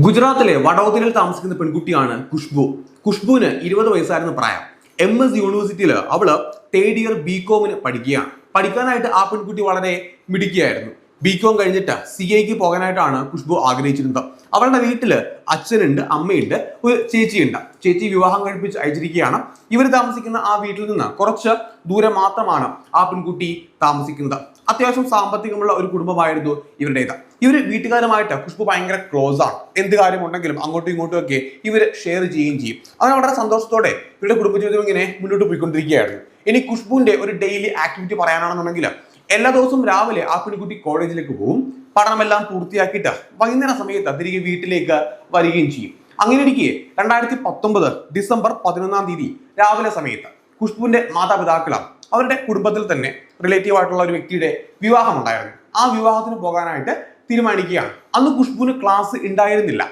ഗുജറാത്തിലെ വഡോദരയിൽ താമസിക്കുന്ന പെൺകുട്ടിയാണ് ഖുഷ്ബു. ഖുഷ്ബുവിന് ഇരുപത് വയസ്സായിരുന്നു പ്രായം. എം എസ് യൂണിവേഴ്സിറ്റിയിൽ അവൾ തേർഡ് ഇയർ ബി കോമിന് പഠിക്കുകയാണ്. പഠിക്കാനായിട്ട് ആ പെൺകുട്ടി വളരെ മിടുക്കിയായിരുന്നു. ബി കോം കഴിഞ്ഞിട്ട് സി എക്ക് പോകാനായിട്ടാണ് ഖുഷ്ബു ആഗ്രഹിച്ചിരുന്നത്. അവളുടെ വീട്ടിൽ അച്ഛനുണ്ട് അമ്മയുണ്ട് ഒരു ചേച്ചിയുണ്ട്. ചേച്ചി വിവാഹം കഴിപ്പിച്ച് അയച്ചിരിക്കുകയാണ്. ഇവർ താമസിക്കുന്ന ആ വീട്ടിൽ നിന്ന് കുറച്ച് ദൂരെ മാത്രമാണ് ആ പെൺകുട്ടി താമസിക്കുന്നത്. അത്യാവശ്യം സാമ്പത്തികമുള്ള ഒരു കുടുംബമായിരുന്നു ഇവരുടേത്. ഇവർ വീട്ടുകാരുമായിട്ട് ഖുഷ്ബു ഭയങ്കര ക്ലോസ് ആണ് എന്ത് കാര്യമുണ്ടെങ്കിലും അങ്ങോട്ടും ഇങ്ങോട്ടും ഒക്കെ ഇവർ ഷെയർ ചെയ്യുകയും ചെയ്യും. അങ്ങനെ വളരെ സന്തോഷത്തോടെ ഇവരുടെ കുടുംബജീവിതം ഇങ്ങനെ മുന്നോട്ട് പോയിക്കൊണ്ടിരിക്കുകയായിരുന്നു. ഇനി ഖുഷ്ബുവിന്റെ ഒരു ഡെയിലി ആക്ടിവിറ്റി പറയാനാണെന്നുണ്ടെങ്കിൽ എല്ലാ ദിവസവും രാവിലെ ആ പെൺകുട്ടി കോളേജിലേക്ക് പോകും പഠനമെല്ലാം പൂർത്തിയാക്കിയിട്ട് വൈകുന്നേരം സമയത്ത് തിരികെ വീട്ടിലേക്ക് വരികയും ചെയ്യും. അങ്ങനെ ഇരിക്കെ രണ്ടായിരത്തി പത്തൊമ്പത് ഡിസംബർ പതിനൊന്നാം തീയതി രാവിലെ സമയത്ത് ഖുഷ്ബുവിന്റെ മാതാപിതാക്കളാണ് അവരുടെ കുടുംബത്തിൽ തന്നെ റിലേറ്റീവ് ആയിട്ടുള്ള ഒരു വ്യക്തിയുടെ വിവാഹം ഉണ്ടായിരുന്നു ആ വിവാഹത്തിന് പോകാനായിട്ട് തീരുമാനിക്കുകയാണ്. അന്ന് ഖുഷ്ബുവിന് ക്ലാസ് ഉണ്ടായിരുന്നില്ല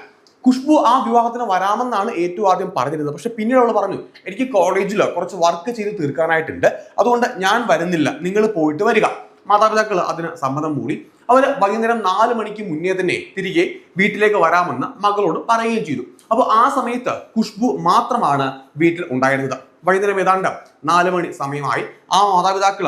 ഖുഷ്ബു ആ വിവാഹത്തിന് വരാമെന്നാണ് ഏറ്റവും ആദ്യം പറഞ്ഞിരുന്നത്. പക്ഷെ പിന്നീട് അവൾ പറഞ്ഞു എനിക്ക് കോളേജിലോ കുറച്ച് വർക്ക് ചെയ്ത് തീർക്കാനായിട്ടുണ്ട്. അതുകൊണ്ട് ഞാൻ വരുന്നില്ല. നിങ്ങൾ പോയിട്ട് വരിക. മാതാപിതാക്കൾ അതിന് സമ്മതം കൂടി അവർ വൈകുന്നേരം നാല് മണിക്ക് മുന്നേ തന്നെ തിരികെ വീട്ടിലേക്ക് വരാമെന്ന് മകളോട് പറയുകയും ചെയ്തു. അപ്പോൾ ആ സമയത്ത് ഖുഷ്ബു മാത്രമാണ് വീട്ടിൽ ഉണ്ടായിരുന്നത്. വൈകുന്നേരം ഏതാണ്ട് നാല് മണി സമയമായി ആ മാതാപിതാക്കൾ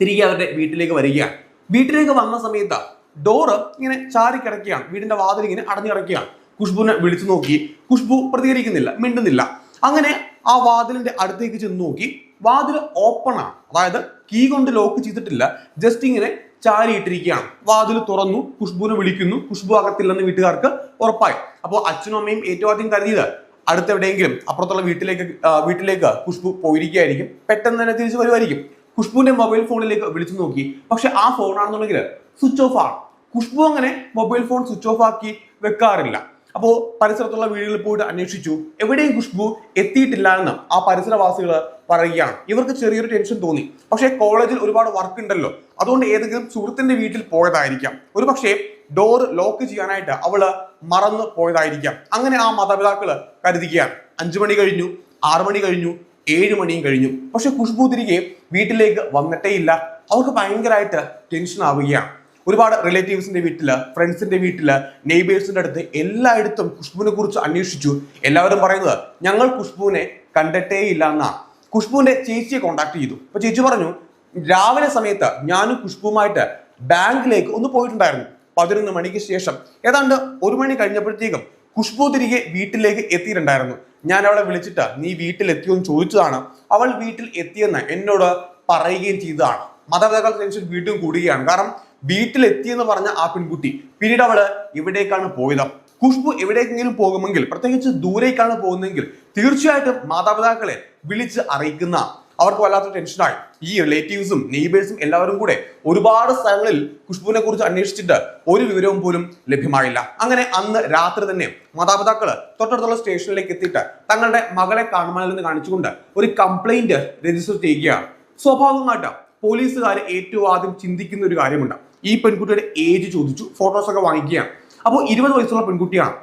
തിരികെ അവരുടെ വീട്ടിലേക്ക് വരികയാണ്. വീട്ടിലേക്ക് വന്ന സമയത്ത് ഡോറ് ഇങ്ങനെ ചാരി കിടക്കുകയാണ്. വീടിന്റെ വാതിൽ ഇങ്ങനെ അടഞ്ഞു കിടക്കുകയാണ്. ഖുഷ്ബുവിനെ വിളിച്ചു നോക്കി. ഖുഷ്ബു പ്രതികരിക്കുന്നില്ല മിണ്ടുന്നില്ല. അങ്ങനെ ആ വാതിലിന്റെ അടുത്തേക്ക് ചെന്ന് നോക്കി. വാതിൽ ഓപ്പൺ ആണ്. അതായത് കീ കൊണ്ട് ലോക്ക് ചെയ്തിട്ടില്ല. ജസ്റ്റ് ഇങ്ങനെ ചാരിയിട്ടിരിക്കുകയാണ്. വാതിൽ തുറന്നു. ഖുഷ്ബുവിനെ വിളിക്കുന്നു. ഖുഷ്ബു അകത്തില്ലെന്ന് വീട്ടുകാർക്ക് ഉറപ്പായി. അപ്പോൾ അച്ഛനും അമ്മയും ഏറ്റവും ആദ്യം കരുതിയത് അടുത്ത് എവിടെയെങ്കിലും അപ്പുറത്തുള്ള വീട്ടിലേക്ക് വീട്ടിലേക്ക് ഖുഷ്ബു പോയിരിക്കുകയായിരിക്കും. പെട്ടെന്ന് തന്നെ തിരിച്ചു വരുമായിരിക്കും. ഖുഷ്ബുവിന്റെ മൊബൈൽ ഫോണിലേക്ക് വിളിച്ചു നോക്കി. പക്ഷെ ആ ഫോണാണെന്നുണ്ടെങ്കിൽ സ്വിച്ച് ഓഫ് ആണ്. ഖുഷ്ബു അങ്ങനെ മൊബൈൽ ഫോൺ സ്വിച്ച് ഓഫ് ആക്കി വെക്കാറില്ല. അപ്പോൾ പരിസരത്തുള്ള വീടുകളിൽ പോയിട്ട് അന്വേഷിച്ചു. എവിടെയും ഖുഷ്ബു എത്തിയിട്ടില്ല എന്ന് ആ പരിസരവാസികൾ പറയുകയാണ്. ഇവർക്ക് ചെറിയൊരു ടെൻഷൻ തോന്നി. പക്ഷേ കോളേജിൽ ഒരുപാട് വർക്ക് ഉണ്ടല്ലോ. അതുകൊണ്ട് ഏതെങ്കിലും സുഹൃത്തിന്റെ വീട്ടിൽ പോയതായിരിക്കാം. ഒരു പക്ഷേ ഡോർ ലോക്ക് ചെയ്യാനായിട്ട് അവൾ മറന്നു പോയതായിരിക്കാം. അങ്ങനെ ആ മാതാപിതാക്കൾ കരുതുകയാണ്. അഞ്ചു മണി കഴിഞ്ഞു ആറു മണി കഴിഞ്ഞു ഏഴ് മണിയും കഴിഞ്ഞു. പക്ഷെ ഖുഷ്ബു തിരികെ വീട്ടിലേക്ക് വന്നിട്ടേ ഇല്ല അവർക്ക് ഭയങ്കരമായിട്ട് ടെൻഷൻ ആവുകയാണ്. ഒരുപാട് റിലേറ്റീവ്സിന്റെ വീട്ടിൽ ഫ്രണ്ട്സിന്റെ വീട്ടിൽ നെയ്ബേഴ്സിന്റെ അടുത്ത് എല്ലായിടത്തും ഖുഷ്ബുവിനെ കുറിച്ച് അന്വേഷിച്ചു. എല്ലാവരും പറയുന്നത് ഞങ്ങൾ ഖുഷ്ബുവിനെ കണ്ടിട്ടേ ഇല്ല എന്നാ. ഖുഷ്ബുവിന്റെ ചേച്ചിയെ കോണ്ടാക്ട് ചെയ്തു. അപ്പൊ ചേച്ചി പറഞ്ഞു രാവിലെ സമയത്ത് ഞാനും ഖുഷ്ബുവുമായിട്ട് ബാങ്കിലേക്ക് ഒന്ന് പോയിട്ടുണ്ടായിരുന്നു. പതിനൊന്ന് മണിക്ക് ശേഷം. ഏതാണ്ട് ഒരു മണി കഴിഞ്ഞപ്പോഴത്തേക്കും ഖുഷ്ബു തിരികെ വീട്ടിലേക്ക് എത്തിയിട്ടുണ്ടായിരുന്നു. ഞാൻ അവളെ വിളിച്ചിട്ട് നീ വീട്ടിൽ എത്തിയോ എന്ന് ചോദിച്ചതാണ്. അവൾ വീട്ടിൽ എത്തിയെന്ന് എന്നോട് പറയുകയും ചെയ്തതാണ്. മാതാപിതാക്കൾ ടെൻഷൻ വീണ്ടും കൂടുകയാണ്. കാരണം വീട്ടിൽ എത്തിയെന്ന് പറഞ്ഞ ആ പെൺകുട്ടി പിന്നീട് അവൾ ഇവിടേക്കാണ് പോയത്? ഖുഷ്ബു എവിടേക്കെങ്കിലും പോകുമെങ്കിൽ പ്രത്യേകിച്ച് ദൂരേക്കാണ് പോകുന്നതെങ്കിൽ തീർച്ചയായിട്ടും മാതാപിതാക്കളെ വിളിച്ച് അറിയിക്കുന്ന അവർക്ക് വല്ലാത്ത ടെൻഷനായി ഈ റിലേറ്റീവ്സും നെയ്ബേഴ്സും എല്ലാവരും കൂടെ ഒരുപാട് സ്ഥലങ്ങളിൽ ഖുഷ്ബുവിനെ കുറിച്ച് അന്വേഷിച്ചിട്ട് ഒരു വിവരവും പോലും ലഭ്യമായില്ല. അങ്ങനെ അന്ന് രാത്രി തന്നെ മാതാപിതാക്കൾ തൊട്ടടുത്തുള്ള സ്റ്റേഷനിലേക്ക് എത്തിയിട്ട് തങ്ങളുടെ മകളെ കാണുമെന്ന് കാണിച്ചുകൊണ്ട് ഒരു കംപ്ലൈന്റ് രജിസ്റ്റർ ചെയ്യുകയാണ്. സ്വാഭാവികമായിട്ട് പോലീസുകാർ ഏറ്റവും ആദ്യം ചിന്തിക്കുന്ന ഒരു കാര്യമുണ്ട്. ഈ പെൺകുട്ടിയുടെ ഏജ് ചോദിച്ചു ഫോട്ടോസ് ഒക്കെ വാങ്ങിക്കുകയാണ്. അപ്പോൾ ഇരുപത് വയസ്സുള്ള പെൺകുട്ടിയാണ്.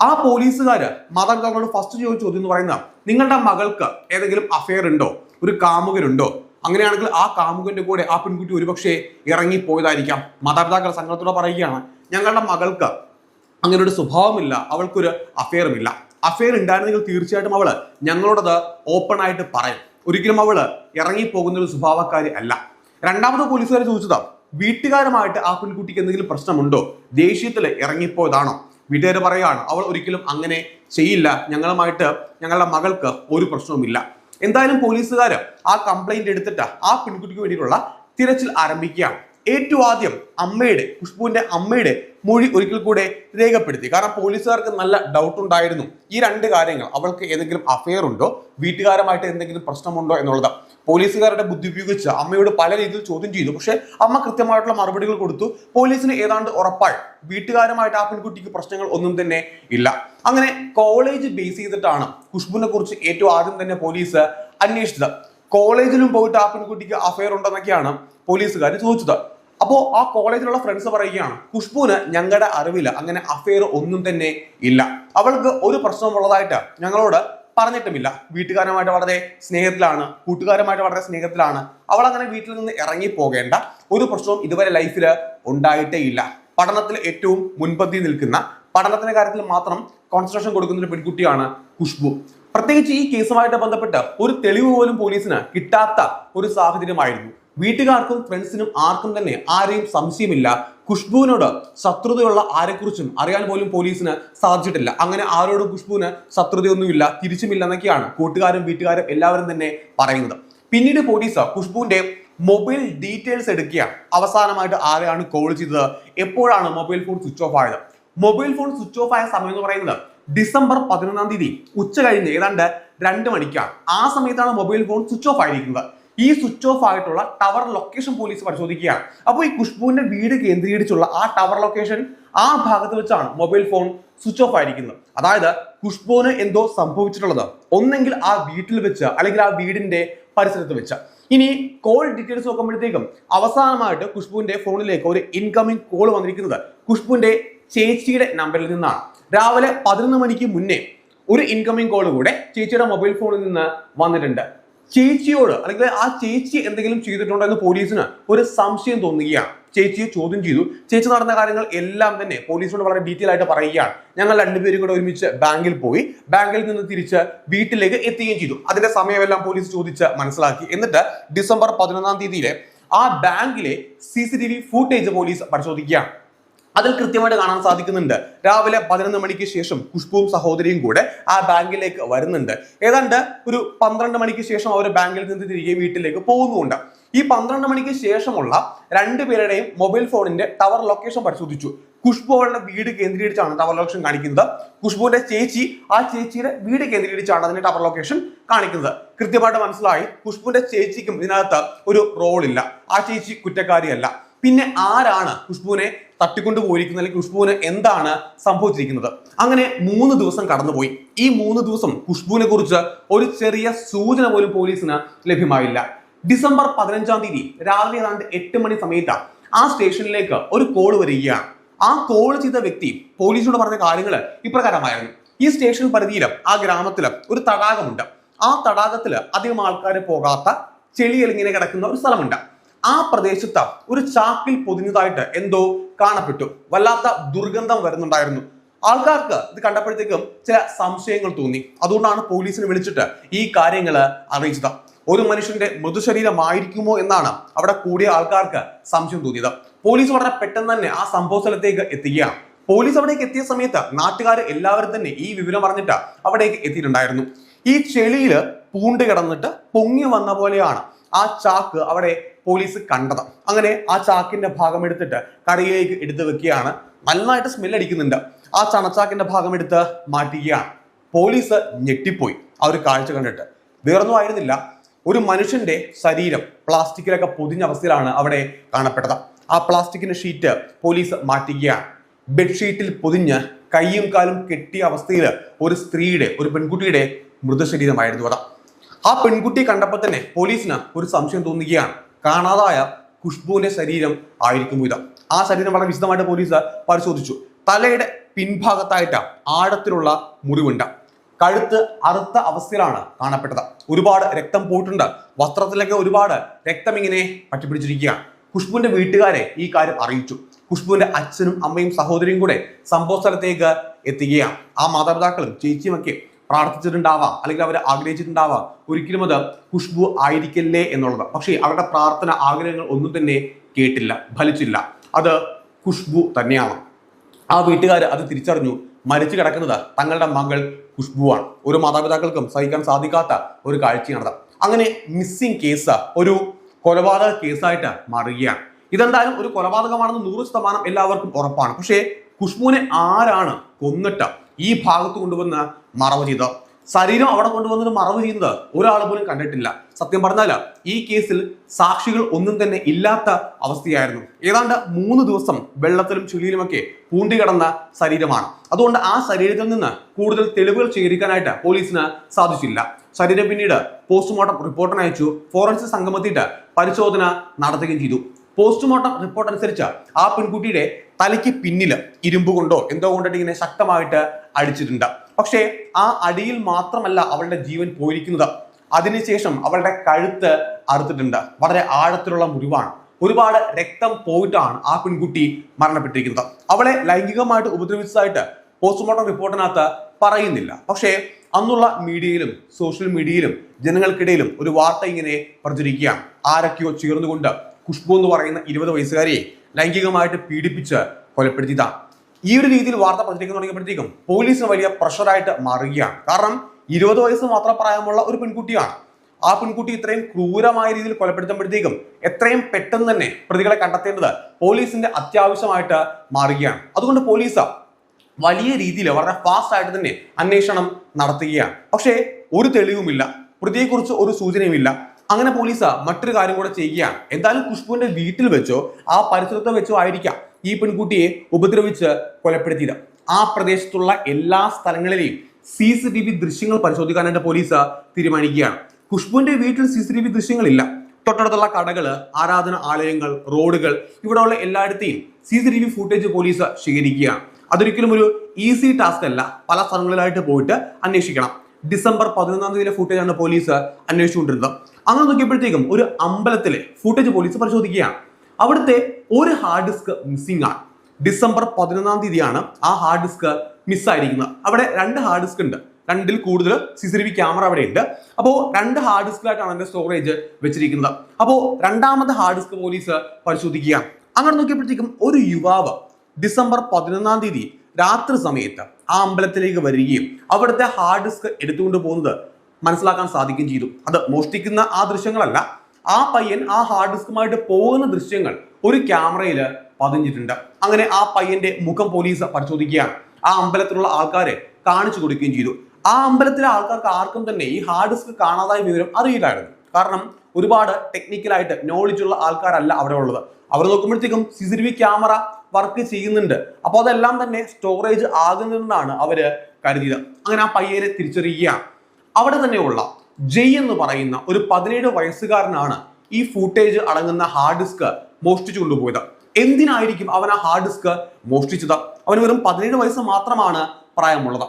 ആ പോലീസുകാര് മാതാപിതാക്കളോട് ഫസ്റ്റ് ചോദിച്ച ചോദ്യം എന്ന് പറയുന്നത് നിങ്ങളുടെ മകൾക്ക് ഏതെങ്കിലും അഫെയർ ഉണ്ടോ? ഒരു കാമുകനുണ്ടോ? അങ്ങനെയാണെങ്കിൽ ആ കാമുകന്റെ കൂടെ ആ പെൺകുട്ടി ഒരുപക്ഷെ ഇറങ്ങിപ്പോയതായിരിക്കാം. മാതാപിതാക്കൾ സംഘത്തോടെ പറയുകയാണ് ഞങ്ങളുടെ മകൾക്ക് അങ്ങനെ ഒരു സ്വഭാവമില്ല അവൾക്കൊരു അഫെയറും ഇല്ല. അഫെയർ ഉണ്ടായിരുന്നെങ്കിൽ തീർച്ചയായിട്ടും അവൾ ഞങ്ങളോടത് ഓപ്പൺ ആയിട്ട് പറയും. ഒരിക്കലും അവൾ ഇറങ്ങിപ്പോകുന്ന ഒരു സ്വഭാവക്കാരി അല്ല. രണ്ടാമത് പോലീസുകാർ ചോദിച്ചതാ വീട്ടുകാരുമായിട്ട് ആ പെൺകുട്ടിക്ക് എന്തെങ്കിലും പ്രശ്നമുണ്ടോ? ദേഷ്യത്തിൽ ഇറങ്ങിപ്പോയതാണോ? വീട്ടുകാർ പറയുകയാണ് അവൾ ഒരിക്കലും അങ്ങനെ ചെയ്യില്ല. ഞങ്ങളുമായിട്ട് ഞങ്ങളുടെ മകൾക്ക് ഒരു പ്രശ്നവുമില്ല. എന്തായാലും പോലീസുകാർ ആ കംപ്ലൈന്റ് എടുത്തിട്ട് ആ പെൺകുട്ടിക്ക് വേണ്ടിയിട്ടുള്ള തിരച്ചിൽ ആരംഭിക്കുകയാണ്. ഏറ്റവും ആദ്യം അമ്മയുടെ ഖുഷ്ബുവിന്റെ അമ്മയുടെ മൊഴി ഒരിക്കൽ കൂടെ രേഖപ്പെടുത്തി. കാരണം പോലീസുകാർക്ക് നല്ല ഡൗട്ട് ഉണ്ടായിരുന്നു. ഈ രണ്ട് കാര്യങ്ങൾ അവൾക്ക് ഏതെങ്കിലും അഫെയർ ഉണ്ടോ? വീട്ടുകാരുമായിട്ട് എന്തെങ്കിലും പ്രശ്നമുണ്ടോ എന്നുള്ളത് പോലീസുകാരുടെ ബുദ്ധി ഉപയോഗിച്ച് അമ്മയോട് പല രീതിയിൽ ചോദ്യം ചെയ്തു. പക്ഷേ അമ്മ കൃത്യമായിട്ടുള്ള മറുപടികൾ കൊടുത്തു. പോലീസിന് ഏതാണ്ട് ഉറപ്പായി. വീട്ടുകാരുമായിട്ട് ആ പെൺകുട്ടിക്ക് പ്രശ്നങ്ങൾ ഒന്നും തന്നെ ഇല്ല. അങ്ങനെ കോളേജ് ബേസ് ചെയ്തിട്ടാണ് ഖുഷ്ബുവിനെ കുറിച്ച് ഏറ്റവും ആദ്യം തന്നെ പോലീസ് അന്വേഷിച്ചത്. കോളേജിലും പോയിട്ട് ആ പെൺകുട്ടിക്ക് അഫയർ ഉണ്ടെന്നൊക്കെയാണ് പോലീസുകാർ ചോദിച്ചത്. അപ്പോൾ ആ കോളേജിലുള്ള ഫ്രണ്ട്സ് പറയുകയാണ് ഖുഷ്ബുവിന് ഞങ്ങളുടെ അറിവില്ല അങ്ങനെ അഫയർ ഒന്നും തന്നെ ഇല്ല. അവൾക്ക് ഒരു പ്രശ്നം ഉള്ളതായിട്ട് ഞങ്ങളോട് പറഞ്ഞിട്ടുമില്ല. വീട്ടുകാരുമായിട്ട് വളരെ സ്നേഹത്തിലാണ് കൂട്ടുകാരുമായിട്ട് വളരെ സ്നേഹത്തിലാണ്. അവൾ അങ്ങനെ വീട്ടിൽ നിന്ന് ഇറങ്ങി പോകേണ്ട ഒരു പ്രശ്നവും ഇതുവരെ ലൈഫിൽ ഉണ്ടായിട്ടേ ഇല്ല. പഠനത്തിൽ ഏറ്റവും മുൻപന്തി നിൽക്കുന്ന പഠനത്തിന്റെ കാര്യത്തിൽ മാത്രം കോൺസെൻട്രേഷൻ കൊടുക്കുന്ന ഒരു പെൺകുട്ടിയാണ് ഖുഷ്ബു. പ്രത്യേകിച്ച് ഈ കേസുമായിട്ട് ബന്ധപ്പെട്ട് ഒരു തെളിവ് പോലും പോലീസിന് കിട്ടാത്ത ഒരു സാഹചര്യമായിരുന്നു. വീട്ടുകാർക്കും ഫ്രണ്ട്സിനും ആർക്കും തന്നെ ആരെയും സംശയമില്ല. ഖുഷ്ബുവിനോട് ശത്രുതയുള്ള ആരെക്കുറിച്ചും അറിയാൻ പോലും പോലീസിന് സാധിച്ചിട്ടില്ല. അങ്ങനെ ആരോടും ഖുഷ്ബുവിന് ശത്രുതയൊന്നുമില്ല തിരിച്ചുമില്ല എന്നൊക്കെയാണ് കൂട്ടുകാരും വീട്ടുകാരും എല്ലാവരും തന്നെ പറയുന്നത്. പിന്നീട് പോലീസ് ഖുഷ്ബുവിന്റെ മൊബൈൽ ഡീറ്റെയിൽസ് എടുക്കുകയാണ്. അവസാനമായിട്ട് ആരെയാണ് കോൾ ചെയ്തത്? എപ്പോഴാണ് മൊബൈൽ ഫോൺ സ്വിച്ച് ഓഫ് ആയത്? മൊബൈൽ ഫോൺ സ്വിച്ച് ഓഫ് ആയ സമയം എന്ന് പറയുന്നത് ഡിസംബർ പതിനൊന്നാം തീയതി ഉച്ച കഴിഞ്ഞ് ഏതാണ്ട് രണ്ട് മണിക്കാണ്. ആ സമയത്താണ് മൊബൈൽ ഫോൺ സ്വിച്ച് ഓഫ് ആയിരിക്കുന്നത്. ഈ സ്വിച്ച് ഓഫ് ആയിട്ടുള്ള ടവർ ലൊക്കേഷൻ പോലീസ് പരിശോധിക്കുകയാണ്. അപ്പോൾ ഈ ഖുഷ്ബുവിന്റെ വീട് കേന്ദ്രീകരിച്ചുള്ള ആ ടവർ ലൊക്കേഷൻ ആ ഭാഗത്ത് വെച്ചാണ് മൊബൈൽ ഫോൺ സ്വിച്ച് ഓഫ് ആയിരിക്കുന്നത്. അതായത് ഖുഷ്ബുവിന് എന്തോ സംഭവിച്ചിട്ടുള്ളത്. ഒന്നെങ്കിൽ ആ വീട്ടിൽ വെച്ച് അല്ലെങ്കിൽ ആ വീടിന്റെ പരിസരത്ത് വെച്ച്. ഇനി കോൾ ഡീറ്റെയിൽസ് നോക്കുമ്പോഴത്തേക്കും അവസാനമായിട്ട് ഖുഷ്ബുവിന്റെ ഫോണിലേക്ക് ഒരു ഇൻകമിംഗ് കോൾ വന്നിരിക്കുന്നത് ഖുഷ്ബുവിന്റെ ചേച്ചിയുടെ നമ്പറിൽ നിന്നാണ്. രാവിലെ പതിനൊന്ന് മണിക്ക് മുന്നേ ഒരു ഇൻകമിംഗ് കോൾ കൂടെ ചേച്ചിയുടെ മൊബൈൽ ഫോണിൽ നിന്ന് വന്നിട്ടുണ്ട്. ചേച്ചിയോട് അല്ലെങ്കിൽ ആ ചേച്ചി എന്തെങ്കിലും ചെയ്തിട്ടുണ്ടോ എന്ന് പോലീസിന് ഒരു സംശയം തോന്നുകയാണ്. ചേച്ചിയെ ചോദ്യം ചെയ്തു. ചേച്ചി നടന്ന കാര്യങ്ങൾ എല്ലാം തന്നെ പോലീസിനോട് വളരെ ഡീറ്റെയിൽ ആയിട്ട് പറയുകയാണ്. ഞങ്ങൾ രണ്ടുപേരും കൂടെ ഒരുമിച്ച് ബാങ്കിൽ പോയി. ബാങ്കിൽ നിന്ന് തിരിച്ച് വീട്ടിലേക്ക് എത്തുകയും ചെയ്തു. അതിന്റെ സമയമെല്ലാം പോലീസ് ചോദിച്ച് മനസ്സിലാക്കി. എന്നിട്ട് ഡിസംബർ പതിനൊന്നാം തീയതിയിലെ ആ ബാങ്കിലെ C C T V footage police പരിശോധിക്കുകയാണ്. അതിൽ കൃത്യമായിട്ട് കാണാൻ സാധിക്കുന്നുണ്ട്. രാവിലെ പതിനൊന്ന് മണിക്ക് ശേഷം ഖുഷ്ബുവും സഹോദരിയും കൂടെ ആ ബാങ്കിലേക്ക് വരുന്നുണ്ട്. ഏതാണ്ട് ഒരു പന്ത്രണ്ട് മണിക്ക് ശേഷം അവർ ബാങ്കിൽ നിന്ന് തിരികെ വീട്ടിലേക്ക് പോകുന്നുമുണ്ട് ഈ പന്ത്രണ്ട് മണിക്ക് ശേഷമുള്ള രണ്ടുപേരുടെയും മൊബൈൽ ഫോണിന്റെ ടവർ ലൊക്കേഷൻ പരിശോധിച്ചു. ഖുഷ്ബു അവളുടെ വീട് കേന്ദ്രീകരിച്ചാണ് ടവർ ലൊക്കേഷൻ കാണിക്കുന്നത്. ഖുഷ്ബുവിന്റെ ചേച്ചി ആ ചേച്ചിയുടെ വീട് കേന്ദ്രീകരിച്ചാണ് അതിന്റെ ടവർ ലൊക്കേഷൻ കാണിക്കുന്നത്. കൃത്യമായിട്ട് മനസ്സിലായി ഖുഷ്ബുവിന്റെ ചേച്ചിക്കും ഇതിനകത്ത് ഒരു റോൾ ഇല്ല. ആ ചേച്ചി കുറ്റക്കാരിയല്ല. പിന്നെ ആരാണ് ഖുഷ്ബുവിനെ തട്ടിക്കൊണ്ടു പോയിരിക്കുന്നത് അല്ലെങ്കിൽ ഖുഷ്ബുവിന് എന്താണ് സംഭവിച്ചിരിക്കുന്നത്? അങ്ങനെ മൂന്ന് ദിവസം കടന്നുപോയി. ഈ മൂന്ന് ദിവസം ഖുഷ്ബുവിനെ കുറിച്ച് ഒരു ചെറിയ സൂചന പോലും പോലീസിന് ലഭ്യമായില്ല. ഡിസംബർ പതിനഞ്ചാം തീയതി രാവിലെ ഏതാണ്ട് എട്ട് മണി സമയത്താണ് ആ സ്റ്റേഷനിലേക്ക് ഒരു കോൾ വരികയാണ്. ആ കോൾ ചെയ്ത വ്യക്തി പോലീസിനോട് പറഞ്ഞ കാര്യങ്ങൾ ഇപ്രകാരമായിരുന്നു. ഈ സ്റ്റേഷൻ പരിധിയിൽ ആ ഗ്രാമത്തിലും ഒരു തടാകമുണ്ട്. ആ തടാകത്തിൽ അധികം ആൾക്കാർ പോകാത്ത ചെളിയിൽ ഇങ്ങനെ കിടക്കുന്ന ഒരു സ്ഥലമുണ്ട്. ആ പ്രദേശത്ത് ഒരു ചാക്കിൽ പൊതിഞ്ഞതായിട്ട് എന്തോ കാണപ്പെട്ടു. വല്ലാത്ത ദുർഗന്ധം വരുന്നുണ്ടായിരുന്നു. ആൾക്കാർക്ക് ഇത് കണ്ടപ്പോഴത്തേക്കും ചില സംശയങ്ങൾ തോന്നി. അതുകൊണ്ടാണ് പോലീസിനെ വിളിച്ചിട്ട് ഈ കാര്യങ്ങൾ അറിയിച്ചത്. ഒരു മനുഷ്യന്റെ മൃതശരീരമായിരിക്കുമോ എന്നാണ് അവിടെ കൂടിയ ആൾക്കാർക്ക് സംശയം തോന്നിയത്. പോലീസ് വളരെ പെട്ടെന്ന് തന്നെ ആ സംഭവ സ്ഥലത്തേക്ക് എത്തുകയാണ്. പോലീസ് അവിടേക്ക് എത്തിയ സമയത്ത് നാട്ടുകാർ എല്ലാവരും തന്നെ ഈ വിവരം അറിഞ്ഞിട്ട് അവിടേക്ക് എത്തിയിട്ടുണ്ടായിരുന്നു. ഈ ചെളിയിൽ പൂണ്ട് കിടന്നിട്ട് പൊങ്ങി വന്ന പോലെയാണ് ആ ചാക്ക് അവിടെ പോലീസ് കണ്ടത്. അങ്ങനെ ആ ചാക്കിന്റെ ഭാഗം എടുത്തിട്ട് കടയിലേക്ക് എടുത്തു വെക്കുകയാണ്. നന്നായിട്ട് സ്മെൽ അടിക്കുന്നുണ്ട്. ആ ചണച്ചാക്കിന്റെ ഭാഗം എടുത്ത് മാറ്റുകയാണ്. പോലീസ് ഞെട്ടിപ്പോയി. ആ ഒരു കാഴ്ച കണ്ടിട്ട്. വേറൊന്നും ആയിരുന്നില്ല. ഒരു മനുഷ്യന്റെ ശരീരം പ്ലാസ്റ്റിക്കിലൊക്കെ പൊതിഞ്ഞ അവസ്ഥയിലാണ് അവിടെ കാണപ്പെട്ടത്. ആ പ്ലാസ്റ്റിക്കിന്റെ ഷീറ്റ് പോലീസ് മാറ്റുകയാണ്. ബെഡ്ഷീറ്റിൽ പൊതിഞ്ഞ് കൈയും കാലും കെട്ടിയ അവസ്ഥയിൽ ഒരു സ്ത്രീയുടെ ഒരു പെൺകുട്ടിയുടെ മൃതശരീരമായിരുന്നു അത്. ആ പെൺകുട്ടിയെ കണ്ടപ്പോൾ തന്നെ പോലീസിന് ഒരു സംശയം തോന്നുകയാണ്. കാണാതായ ഖുഷ്ബുവിന്റെ ശരീരം ആയിരിക്കും ഇത്. ആ ശരീരം വളരെ വിശദമായിട്ട് പോലീസ് പരിശോധിച്ചു. തലയുടെ പിൻഭാഗത്തായിട്ട് ആഴത്തിലുള്ള മുറിവുണ്ട്. കഴുത്ത് അറുത്ത അവസ്ഥയിലാണ് കാണപ്പെട്ടത്. ഒരുപാട് രക്തം പോയിട്ടുണ്ട്. വസ്ത്രത്തിലൊക്കെ ഒരുപാട് രക്തം ഇങ്ങനെ പറ്റിപ്പിടിച്ചിരിക്കുകയാണ്. ഖുഷ്ബുവിന്റെ വീട്ടുകാരെ ഈ കാര്യം അറിയിച്ചു. ഖുഷ്ബുവിന്റെ അച്ഛനും അമ്മയും സഹോദരിയും കൂടെ സംഭവ സ്ഥലത്തേക്ക് എത്തുകയാണ്. ആ മാതാപിതാക്കളും ചേച്ചിയും ഒക്കെ പ്രാർത്ഥിച്ചിട്ടുണ്ടാവാം അല്ലെങ്കിൽ അവർ ആഗ്രഹിച്ചിട്ടുണ്ടാവാം. ഒരിക്കലും അത് ഖുഷ്ബു ആയിരിക്കല്ലേ എന്നുള്ളത്. പക്ഷേ അവരുടെ പ്രാർത്ഥന ആഗ്രഹങ്ങൾ ഒന്നും തന്നെ കേട്ടില്ല ഫലിച്ചില്ല. അത് ഖുഷ്ബു തന്നെയാണ്. ആ വീട്ടുകാർ അത് തിരിച്ചറിഞ്ഞു. മരിച്ചു കിടക്കുന്നത് തങ്ങളുടെ മകൾ ഖുഷ്ബുവാണ് ഒരു മാതാപിതാക്കൾക്കും സഹിക്കാൻ സാധിക്കാത്ത ഒരു കാഴ്ചയാണത് അങ്ങനെ മിസ്സിംഗ് കേസ് ഒരു കൊലപാതക കേസായിട്ട് മാറുകയാണ്. ഇതെന്തായാലും ഒരു കൊലപാതകമാണെന്ന് നൂറ് ശതമാനം എല്ലാവർക്കും ഉറപ്പാണ്. പക്ഷേ ഖുഷ്ബുവിനെ ആരാണ് കൊന്നിട്ട് ഈ ഭാഗത്ത് കൊണ്ടുവന്ന് മറവ് ചെയ്തത് ശരീരം അവിടെ കൊണ്ടുവന്നിട്ട് മറവ് ചെയ്യുന്നത് ഒരാൾ പോലും കണ്ടിട്ടില്ല. സത്യം പറഞ്ഞാൽ ഈ കേസിൽ സാക്ഷികൾ ഒന്നും തന്നെ ഇല്ലാത്ത അവസ്ഥയായിരുന്നു. ഏതാണ്ട് മൂന്ന് ദിവസം വെള്ളത്തിലും ചുഴിയിലുമൊക്കെ പൂണ്ടി കിടന്ന ശരീരമാണ്. അതുകൊണ്ട് ആ ശരീരത്തിൽ നിന്ന് കൂടുതൽ തെളിവുകൾ ശേഖരിക്കാനായിട്ട് പോലീസിന് സാധിച്ചില്ല. ശരീരം പിന്നീട് പോസ്റ്റ്മോർട്ടം റിപ്പോർട്ടിന് അയച്ചു. ഫോറൻസിക് സംഗമത്തിയിട്ട് പരിശോധന നടത്തുകയും ചെയ്തു. പോസ്റ്റ്മോർട്ടം റിപ്പോർട്ട് അനുസരിച്ച് ആ പെൺകുട്ടിയുടെ തലയ്ക്ക് പിന്നിൽ ഇരുമ്പ് കൊണ്ടോ എന്തോ കൊണ്ടിട്ട് ഇങ്ങനെ ശക്തമായിട്ട് അടിച്ചിട്ടുണ്ട്. പക്ഷേ ആ അടിയിൽ മാത്രമല്ല അവളുടെ ജീവൻ പോയിരിക്കുന്നത്. അതിനുശേഷം അവളുടെ കഴുത്ത് അറുത്തിട്ടുണ്ട്. വളരെ ആഴത്തിലുള്ള മുറിവാണ്. ഒരുപാട് രക്തം പോയിട്ടാണ് ആ പെൺകുട്ടി മരണപ്പെട്ടിരിക്കുന്നത്. അവളെ ലൈംഗികമായിട്ട് ഉപദ്രവിച്ചതായിട്ട് പോസ്റ്റ്മോർട്ടം റിപ്പോർട്ടിനകത്ത് പറയുന്നില്ല. പക്ഷേ അന്നുള്ള മീഡിയയിലും സോഷ്യൽ മീഡിയയിലും ജനങ്ങൾക്കിടയിലും ഒരു വാർത്ത ഇങ്ങനെ പ്രചരിക്കുകയാണ്. ആരൊക്കെയോ ചേർന്നുകൊണ്ട് ഖുഷ്ബു എന്ന് പറയുന്ന ഇരുപത് വയസ്സുകാരിയെ ലൈംഗികമായിട്ട് പീഡിപ്പിച്ച് കൊലപ്പെടുത്തിയതാണ് ഈ ഒരു രീതിയിൽ വാർത്ത പ്രചരിക്കാൻ തുടങ്ങിയപ്പോഴത്തേക്കും പോലീസിന് വലിയ പ്രഷറായിട്ട് മാറുകയാണ്. കാരണം ഇരുപത് വയസ്സ് മാത്രം പ്രായമുള്ള ഒരു പെൺകുട്ടിയാണ്. ആ പെൺകുട്ടി ഇത്രയും ക്രൂരമായ രീതിയിൽ കൊലപ്പെടുത്തുമ്പോഴത്തേക്കും എത്രയും പെട്ടെന്ന് തന്നെ പ്രതികളെ കണ്ടെത്തേണ്ടത് പോലീസിന്റെ അത്യാവശ്യമായിട്ട് മാറുകയാണ്. അതുകൊണ്ട് പോലീസ് വലിയ രീതിയിൽ വളരെ ഫാസ്റ്റ് ആയിട്ട് തന്നെ അന്വേഷണം നടത്തുകയാണ്. പക്ഷേ ഒരു തെളിവുമില്ല. പ്രതിയെക്കുറിച്ച് ഒരു സൂചനയുമില്ല. അങ്ങനെ പോലീസ് മറ്റൊരു കാര്യം കൂടെ ചെയ്യുകയാണ്. എന്തായാലും ഖുഷ്ബുവിന്റെ വീട്ടിൽ വെച്ചോ ആ പരിസരത്ത് വെച്ചോ ആയിരിക്കാം ഈ പെൺകുട്ടിയെ ഉപദ്രവിച്ച് കൊലപ്പെടുത്തിയത്. ആ പ്രദേശത്തുള്ള എല്ലാ സ്ഥലങ്ങളിലെയും സി സി ടി വി ദൃശ്യങ്ങൾ പരിശോധിക്കാനായിട്ട് പോലീസ് തീരുമാനിക്കുകയാണ്. ഖുഷ്ബുവിന്റെ വീട്ടിൽ സി സി ടി വി ദൃശ്യങ്ങളില്ല. തൊട്ടടുത്തുള്ള കടകൾ ആരാധന ആലയങ്ങൾ റോഡുകൾ ഇവിടെയുള്ള എല്ലായിടത്തെയും C C T V footage police ശേഖരിക്കുകയാണ്. അതൊരിക്കലും ഒരു ഈസി ടാസ്ക് അല്ല. പല സ്ഥലങ്ങളിലായിട്ട് പോയിട്ട് അന്വേഷിക്കണം. ഡിസംബർ പതിനൊന്നാം തീയതിയിലെ ഫുട്ടേജാണ് പോലീസ് അന്വേഷിച്ചുകൊണ്ടിരുന്നത്. അങ്ങനെ നോക്കിയപ്പോഴത്തേക്കും ഒരു അമ്പലത്തിലെ ഫുട്ടേജ് പോലീസ് പരിശോധിക്കുകയാണ്. അവിടുത്തെ ഒരു ഹാർഡ് ഡിസ്ക് മിസ്സിംഗ് ആണ്. ഡിസംബർ പതിനൊന്നാം തീയതിയാണ് ആ ഹാർഡ് ഡിസ്ക് മിസ്സായിരിക്കുന്നത് അവിടെ രണ്ട് ഹാർഡ് ഡിസ്ക് ഉണ്ട്. രണ്ടിൽ കൂടുതൽ C C T V camera അവിടെ ഉണ്ട്. അപ്പോൾ രണ്ട് ഹാർഡ് ഡിസ്കിലായിട്ടാണ് അതിന്റെ സ്റ്റോറേജ് വെച്ചിരിക്കുന്നത്. അപ്പോൾ രണ്ടാമത്തെ ഹാർഡ് ഡിസ്ക് പോലീസ് പരിശോധിക്കുക അങ്ങനെ നോക്കിയപ്പോഴത്തേക്കും ഒരു യുവാവ് ഡിസംബർ പതിനൊന്നാം തീയതി രാത്രി സമയത്ത് ആ അമ്പലത്തിലേക്ക് വരികയും അവിടുത്തെ ഹാർഡ് ഡിസ്ക് എടുത്തുകൊണ്ട് പോകുന്നത് മനസ്സിലാക്കാൻ സാധിക്കുകയും ചെയ്തു. അത് മോഷ്ടിക്കുന്ന ആ ദൃശ്യങ്ങളല്ല ആ പയ്യൻ ആ ഹാർഡ് ഡിസ്കുമായിട്ട് പോകുന്ന ദൃശ്യങ്ങൾ ഒരു ക്യാമറയിൽ പതിഞ്ഞിട്ടുണ്ട്. അങ്ങനെ ആ പയ്യന്റെ മുഖം പോലീസ് പരിശോധിക്കുകയാണ്. ആ അമ്പലത്തിലുള്ള ആൾക്കാരെ കാണിച്ചു കൊടുക്കുകയും ചെയ്തു. ആ അമ്പലത്തിലെ ആൾക്കാർക്ക് ആർക്കും തന്നെ ഈ ഹാർഡ് ഡിസ്ക് കാണാതായ വിവരം അറിയില്ലായിരുന്നു. കാരണം ഒരുപാട് ടെക്നിക്കലായിട്ട് ഉള്ള ആൾക്കാരല്ല അവിടെ ഉള്ളത്. അവർ നോക്കുമ്പോഴത്തേക്കും C C T V camera work ചെയ്യുന്നുണ്ട്. അപ്പോൾ അതെല്ലാം തന്നെ സ്റ്റോറേജ് ആകുന്നതെന്നാണ് അവർ കരുതിയത്. അങ്ങനെ ആ പയ്യനെ തിരിച്ചറിയുകയാണ്. അവിടെ തന്നെയുള്ള ജയ് എന്ന് പറയുന്ന ഒരു പതിനേഴ് വയസ്സുകാരനാണ് ഈ ഫൂട്ടേജ് അടങ്ങുന്ന ഹാർഡ് ഡിസ്ക് മോഷ്ടിച്ചു കൊണ്ടുപോയത്. എന്തിനായിരിക്കും അവൻ ആ ഹാർഡ് ഡിസ്ക് മോഷ്ടിച്ചത്? അവന് വെറും പതിനേഴ് വയസ്സ് മാത്രമാണ് പ്രായമുള്ളത്.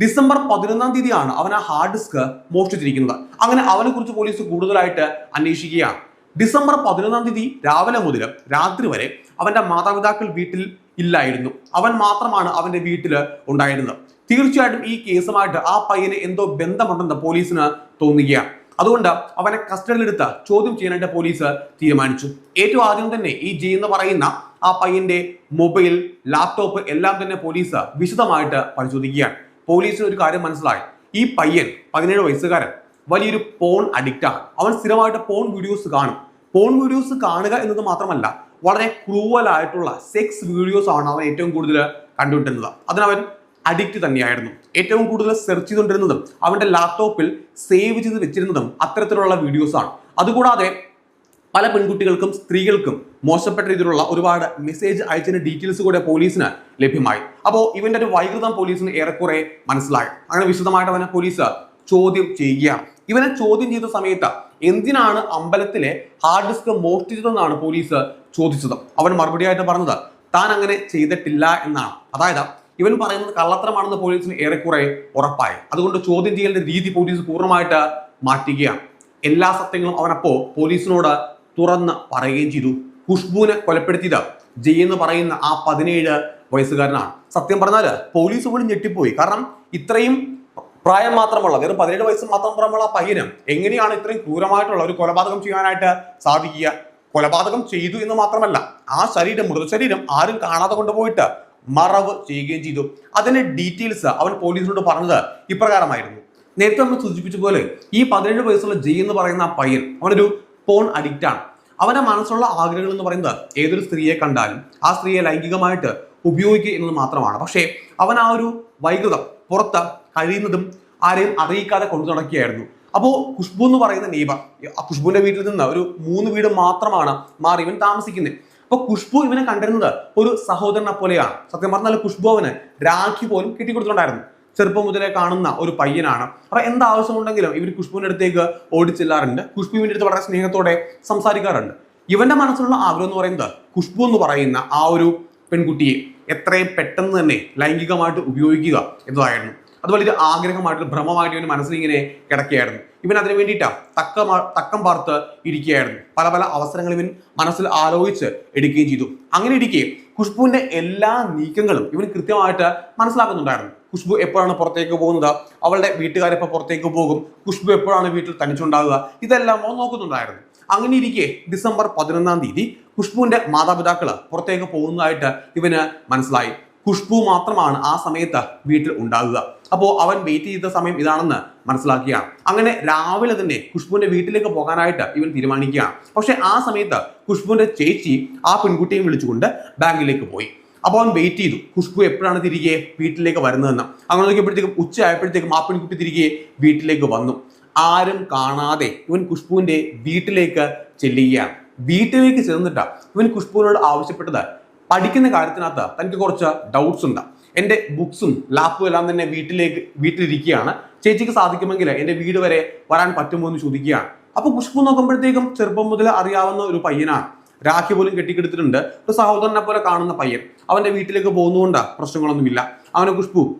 ഡിസംബർ പതിനൊന്നാം തീയതിയാണ് അവൻ ആ ഹാർഡ് ഡിസ്ക് മോഷ്ടിച്ചിരിക്കുന്നത്. അങ്ങനെ അവനെ കുറിച്ച് പോലീസ് കൂടുതലായിട്ട് അന്വേഷിക്കുകയാണ്. ഡിസംബർ പതിനൊന്നാം തീയതി രാവിലെ മുതൽ രാത്രി വരെ അവന്റെ മാതാപിതാക്കൾ വീട്ടിൽ ഇല്ലായിരുന്നു. അവൻ മാത്രമാണ് അവന്റെ വീട്ടിൽ ഉണ്ടായിരുന്നത്. തീർച്ചയായിട്ടും ഈ കേസുമായിട്ട് ആ പയ്യന് എന്തോ ബന്ധമുണ്ടെന്ന് പോലീസിന് തോന്നുകയാണ് അതുകൊണ്ട് അവനെ കസ്റ്റഡിയിലെടുത്ത് ചോദ്യം ചെയ്യാനായിട്ട് പോലീസ് തീരുമാനിച്ചു. ഏറ്റവും ആദ്യം തന്നെ ഈ ജി എന്ന് പറയുന്ന ആ പയ്യന്റെ മൊബൈൽ ലാപ്ടോപ്പ് എല്ലാം തന്നെ പോലീസ് വിശദമായിട്ട് പരിശോധിക്കുകയാണ്. പോലീസിന് ഒരു കാര്യം മനസ്സിലായി. ഈ പയ്യൻ പതിനേഴ് വയസ്സുകാരൻ വലിയൊരു പോൺ അഡിക്റ്റ് ആണ്. അവൻ സ്ഥിരമായിട്ട് പോൺ വീഡിയോസ് കാണും. പോൺ വീഡിയോസ് കാണുക എന്നത് മാത്രമല്ല വളരെ ക്രൂവൽ ആയിട്ടുള്ള സെക്സ് വീഡിയോസ് ആണ് അവൻ ഏറ്റവും കൂടുതൽ കണ്ടുകൊണ്ടിരുന്നത്. അതിനവൻ അഡിക്റ്റ് തന്നെയായിരുന്നു. ഏറ്റവും കൂടുതൽ സെർച്ച് ചെയ്തുകൊണ്ടിരുന്നതും അവന്റെ ലാപ്ടോപ്പിൽ സേവ് ചെയ്ത് വെച്ചിരുന്നതും അത്തരത്തിലുള്ള വീഡിയോസാണ് അതുകൂടാതെ പല പെൺകുട്ടികൾക്കും സ്ത്രീകൾക്കും മോശപ്പെട്ട രീതിയിലുള്ള ഒരുപാട് മെസ്സേജ് അയച്ചതിന്റെ ഡീറ്റെയിൽസ് കൂടെ പോലീസിന് ലഭ്യമായി. അപ്പോൾ ഇവന്റെ ഒരു വൈകൃതം പോലീസിന് ഏറെക്കുറെ മനസ്സിലായി. അങ്ങനെ വിശദമായിട്ട് അവനെ പോലീസ് ചോദ്യം ചെയ്യുകയാണ്. ഇവനെ ചോദ്യം ചെയ്ത സമയത്ത് എന്തിനാണ് അമ്പലത്തിലെ ഹാർഡ് ഡിസ്ക് മോഷ്ടിച്ചതെന്നാണ് പോലീസ് ചോദിച്ചത്. അവൻ മറുപടിയായിട്ട് പറഞ്ഞത് താൻ അങ്ങനെ ചെയ്തിട്ടില്ല എന്നാണ്. അതായത് ഇവൻ പറയുന്നത് കള്ളത്തരമാണെന്ന് പോലീസിന് ഏറെക്കുറെ ഉറപ്പായി. അതുകൊണ്ട് ചോദ്യം ചെയ്യലിന്റെ രീതി പോലീസ് പൂർണമായിട്ട് മാറ്റുകയാണ്. എല്ലാ സത്യങ്ങളും അവനപ്പോ പോലീസിനോട് തുറന്ന് പറയുകയും ചെയ്തു. ഖുഷ്ബുവിനെ കൊലപ്പെടുത്തിയത് ജയ് എന്ന് പറയുന്ന ആ പതിനേഴ് വയസ്സുകാരനാണ്. സത്യം പറഞ്ഞാൽ പോലീസ് പോലും ഞെട്ടിപ്പോയി. കാരണം ഇത്രയും പ്രായം മാത്രമുള്ള വെറും പതിനേഴ് വയസ്സ് മാത്രം പ്രായമുള്ള പയ്യന് എങ്ങനെയാണ് ഇത്രയും ക്രൂരമായിട്ടുള്ള ഒരു കൊലപാതകം ചെയ്യാനായിട്ട് സാധിക്കുക? കൊലപാതകം ചെയ്തു എന്ന് മാത്രമല്ല ആ ശരീരം മൃതശരീരം ആരും കാണാതെ കൊണ്ടുപോയിട്ട് മറവ് ചെയ്യുകയും ചെയ്തു. അതിന്റെ ഡീറ്റെയിൽസ് അവൻ പോലീസിനോട് പറഞ്ഞത് ഇപ്രകാരമായിരുന്നു. നേരത്തെ നമ്മൾ സൂചിപ്പിച്ച പോലെ ഈ പതിനേഴ് വയസ്സുള്ള ജയ് എന്ന് പറയുന്ന ആ പയ്യൻ അവനൊരു പോൺ അഡിക്റ്റ് ആണ്. അവന്റെ മനസ്സുള്ള ആഗ്രഹങ്ങൾ എന്ന് പറയുന്നത് ഏതൊരു സ്ത്രീയെ കണ്ടാലും ആ സ്ത്രീയെ ലൈംഗികമായിട്ട് ഉപയോഗിക്കുക എന്നത് മാത്രമാണ്. പക്ഷേ അവൻ ആ ഒരു വൈകൃതം പുറത്ത് കഴിയുന്നതും ആരെയും അറിയിക്കാതെ കൊണ്ടു നടക്കുകയായിരുന്നു. അപ്പോൾ ഖുഷ്ബു എന്ന് പറയുന്ന നെയ്ബർ ഖുഷ്ബുവിന്റെ വീട്ടിൽ നിന്ന് ഒരു മൂന്ന് വീട് മാത്രമാണ് മാറി ഇവൻ താമസിക്കുന്നത്. അപ്പൊ ഖുഷ്ബു ഇവനെ കണ്ടിരുന്നത് ഒരു സഹോദരനെ പോലെയാണ്. സത്യം പറഞ്ഞാൽ ഖുഷ്ബു അവന് രാഖി പോലും കിട്ടിക്കൊടുത്തിട്ടുണ്ടായിരുന്നു. ചെറുപ്പം മുതലേ കാണുന്ന ഒരു പയ്യനാണ്. അപ്പൊ എന്താവശ്യമുണ്ടെങ്കിലും ഇവർ ഖുഷ്ബുവിന്റെ അടുത്തേക്ക് ഓടിച്ചെല്ലാറുണ്ട്. ഖുഷ്ബുവിന്റെ അടുത്ത് വളരെ സ്നേഹത്തോടെ സംസാരിക്കാറുണ്ട്. ഇവന്റെ മനസ്സിലുള്ള ആഗ്രഹം എന്ന് പറയുന്നത് ഖുഷ്ബു എന്ന് പറയുന്ന ആ ഒരു പെൺകുട്ടിയെ എത്രയും പെട്ടെന്ന് തന്നെ ലൈംഗികമായിട്ട് ഉപയോഗിക്കുക എന്നതായിരുന്നു അത് വലിയൊരു ആഗ്രഹമായിട്ട് ഭ്രമമായിട്ട് ഇവന് മനസ്സിൽ ഇങ്ങനെ കിടക്കുകയായിരുന്നു. ഇവൻ അതിനു വേണ്ടിയിട്ടാണ് തക്ക തക്കം പാർത്ത് ഇരിക്കുകയായിരുന്നു. പല പല അവസരങ്ങൾ ഇവൻ മനസ്സിൽ ആലോചിച്ച് എടുക്കുകയും ചെയ്തു. അങ്ങനെ ഇരിക്കുകയും ഖുഷ്ബുവിന്റെ എല്ലാ നീക്കങ്ങളും ഇവൻ കൃത്യമായിട്ട് മനസ്സിലാക്കുന്നുണ്ടായിരുന്നു. ഖുഷ്ബു എപ്പോഴാണ് പുറത്തേക്ക് പോകുന്നത്? അവളുടെ വീട്ടുകാരെപ്പോൾ പുറത്തേക്ക് പോകും? ഖുഷ്ബു എപ്പോഴാണ് വീട്ടിൽ തനിച്ചുണ്ടാവുക? ഇതെല്ലാം അവൻ നോക്കുന്നുണ്ടായിരുന്നു. അങ്ങനെ ഇരിക്കെ ഡിസംബർ പതിനൊന്നാം തീയതി ഖുഷ്ബുവിന്റെ മാതാപിതാക്കൾ പുറത്തേക്ക് പോകുന്നതായിട്ട് ഇവന് മനസ്സിലായി. ഖുഷ്ബു മാത്രമാണ് ആ സമയത്ത് വീട്ടിൽ ഉണ്ടാകുക അപ്പോൾ അവൻ വെയിറ്റ് ചെയ്ത സമയം ഇതാണെന്ന് മനസ്സിലാക്കിയാണ്. അങ്ങനെ രാവിലെ തന്നെ ഖുഷ്ബുവിന്റെ വീട്ടിലേക്ക് പോകാനായിട്ട് ഇവൻ തീരുമാനിക്കുകയാണ്. പക്ഷെ ആ സമയത്ത് ഖുഷ്ബുവിന്റെ ചേച്ചി ആ പെൺകുട്ടിയെ വിളിച്ചുകൊണ്ട് ബാങ്കിലേക്ക് പോയി. അപ്പോൾ അവൻ വെയിറ്റ് ചെയ്തു. ഖുഷ്ബു എപ്പോഴാണ് തിരികെ വീട്ടിലേക്ക് വരുന്നതെന്ന്. അങ്ങനെ നോക്കിയപ്പോഴത്തേക്കും ഉച്ച ആയപ്പോഴത്തേക്കും ആ പെൺകുട്ടി തിരികെ വീട്ടിലേക്ക് വന്നു. ആരും കാണാതെ ഇവൻ ഖുഷ്ബുവിന്റെ വീട്ടിലേക്ക് ചെല്ലുകയാണ്. വീട്ടിലേക്ക് ചെന്നിട്ട് ഇവൻ ഖുഷ്ബുവിനോട് ആവശ്യപ്പെട്ടത് പഠിക്കുന്ന കാര്യത്തിനകത്ത് തനിക്ക് കുറച്ച് ഡൗട്ട്സ് ഉണ്ട്. എന്റെ ബുക്സും ലാപ്പും എല്ലാം തന്നെ വീട്ടിലേക്ക് വീട്ടിലിരിക്കുകയാണ്. ചേച്ചിക്ക് സാധിക്കുമെങ്കിൽ എന്റെ വീട് വരെ വരാൻ പറ്റുമോ എന്ന് ചോദിക്കുകയാണ്. അപ്പൊ ഖുഷ്ബു നോക്കുമ്പോഴത്തേക്കും ചെറുപ്പം മുതൽ അറിയാവുന്ന ഒരു പയ്യനാണ്. രാഖി പോലും കെട്ടിക്കെടുത്തിട്ടുണ്ട്. ഒരു സഹോദരനെ പോലെ കാണുന്ന പയ്യൻ. അവന്റെ വീട്ടിലേക്ക് പോകുന്നതുകൊണ്ട് പ്രശ്നങ്ങളൊന്നുമില്ല. അവനെ ഖുഷ്ബു